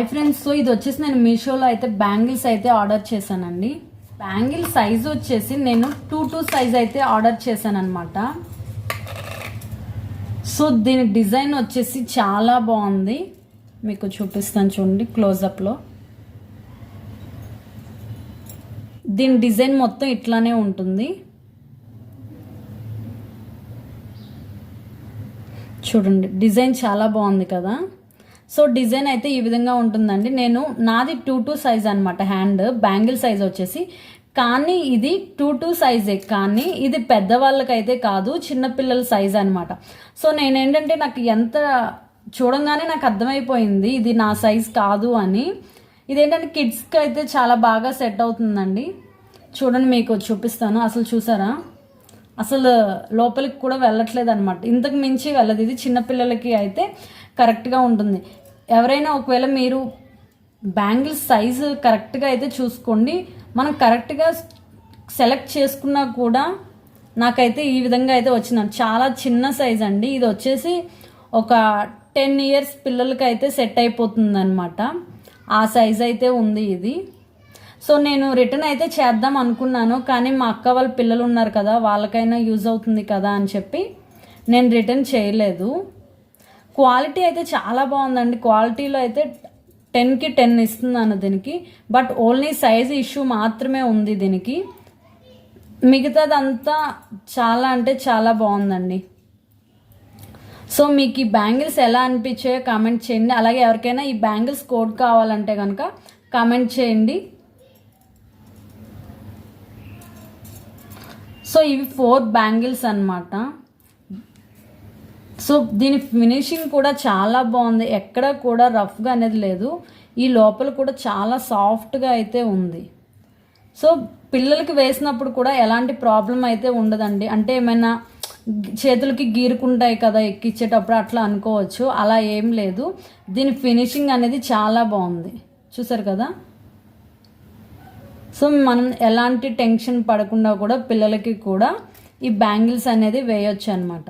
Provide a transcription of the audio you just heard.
Hi friends. So ఇది వచ్చేసి నేను మీషోలో అయితే బ్యాంగిల్స్ అయితే ఆర్డర్ చేశానండి. బ్యాంగిల్ సైజ్ వచ్చేసి నేను టూ టూ సైజ్ అయితే ఆర్డర్ చేశాను అనమాట సో దీని డిజైన్ వచ్చేసి చాలా బాగుంది. మీకు చూపిస్తాను చూడండి క్లోజప్లో దీని డిజైన్ మొత్తం ఇట్లానే ఉంటుంది. చూడండి డిజైన్ చాలా బాగుంది కదా. సో డిజైన్ అయితే ఈ విధంగా ఉంటుందండి. నేను నాది టూ టూ సైజ్ అనమాట హ్యాండ్ బ్యాంగిల్ సైజ్ వచ్చేసి. కానీ ఇది టూ టూ సైజే కానీ ఇది పెద్దవాళ్ళకైతే కాదు చిన్నపిల్లల సైజ్ అనమాట సో నేనేంటంటే నాకు ఎంత చూడంగానే నాకు అర్థమైపోయింది ఇది నా సైజ్ కాదు అని. ఇదేంటంటే కిడ్స్కి అయితే చాలా బాగా సెట్ అవుతుందండి. చూడండి మీకు చూపిస్తాను. అసలు చూసారా? అసలు లోపలికి కూడా వెళ్ళట్లేదు అనమాట ఇంతకు మించి వెళ్ళదు. ఇది చిన్నపిల్లలకి అయితే కరెక్ట్గా ఉంటుంది. ఎవరైనా ఒకవేళ మీరు బ్యాంగిల్ సైజు కరెక్ట్గా అయితే చూసుకోండి. మనం కరెక్ట్గా సెలెక్ట్ చేసుకున్నా కూడా నాకైతే ఈ విధంగా అయితే వచ్చినాను చాలా చిన్న సైజ్ అండి. ఇది వచ్చేసి ఒక టెన్ ఇయర్స్ పిల్లలకి అయితే సెట్ అయిపోతుంది అనమాట ఆ సైజ్ అయితే ఉంది ఇది. సో నేను రిటర్న్ అయితే చేద్దాం అనుకున్నాను కానీ మా అక్క వాళ్ళ పిల్లలు ఉన్నారు కదా వాళ్ళకైనా యూజ్ అవుతుంది కదా అని చెప్పి నేను రిటర్న్ చేయలేదు. క్వాలిటీ అయితే చాలా బాగుందండి. క్వాలిటీలో అయితే టెన్కి టెన్ ఇస్తున్నాను దీనికి బట్ ఓన్లీ సైజ్ ఇష్యూ మాత్రమే ఉంది దీనికి. మిగతాదంతా చాలా అంటే చాలా బాగుందండి. సో మీకు ఈ బ్యాంగిల్స్ ఎలా అనిపించాయో కామెంట్ చేయండి. అలాగే ఎవరికైనా ఈ బ్యాంగిల్స్ కోడ్ కావాలంటే కనుక కామెంట్ చేయండి. సో ఇవి ఫోర్ బ్యాంగిల్స్ అనమాట సో దీని ఫినిషింగ్ కూడా చాలా బాగుంది. ఎక్కడ కూడా రఫ్గా అనేది లేదు. ఈ లోపల కూడా చాలా సాఫ్ట్గా అయితే ఉంది. సో పిల్లలకి వేసినప్పుడు కూడా ఎలాంటి ప్రాబ్లం అయితే ఉండదండి. అంటే ఏమైనా చేతులకి గీరుకుంటాయి కదా ఎక్కిచ్చేటప్పుడు అట్లా అనుకోవచ్చు. అలా ఏం లేదు. దీని ఫినిషింగ్ అనేది చాలా బాగుంది. చూసారు కదా? సో మనం ఎలాంటి టెన్షన్ పడకుండా కూడా పిల్లలకి కూడా ఈ బ్యాంగిల్స్ అనేది వేయొచ్చు అనమాట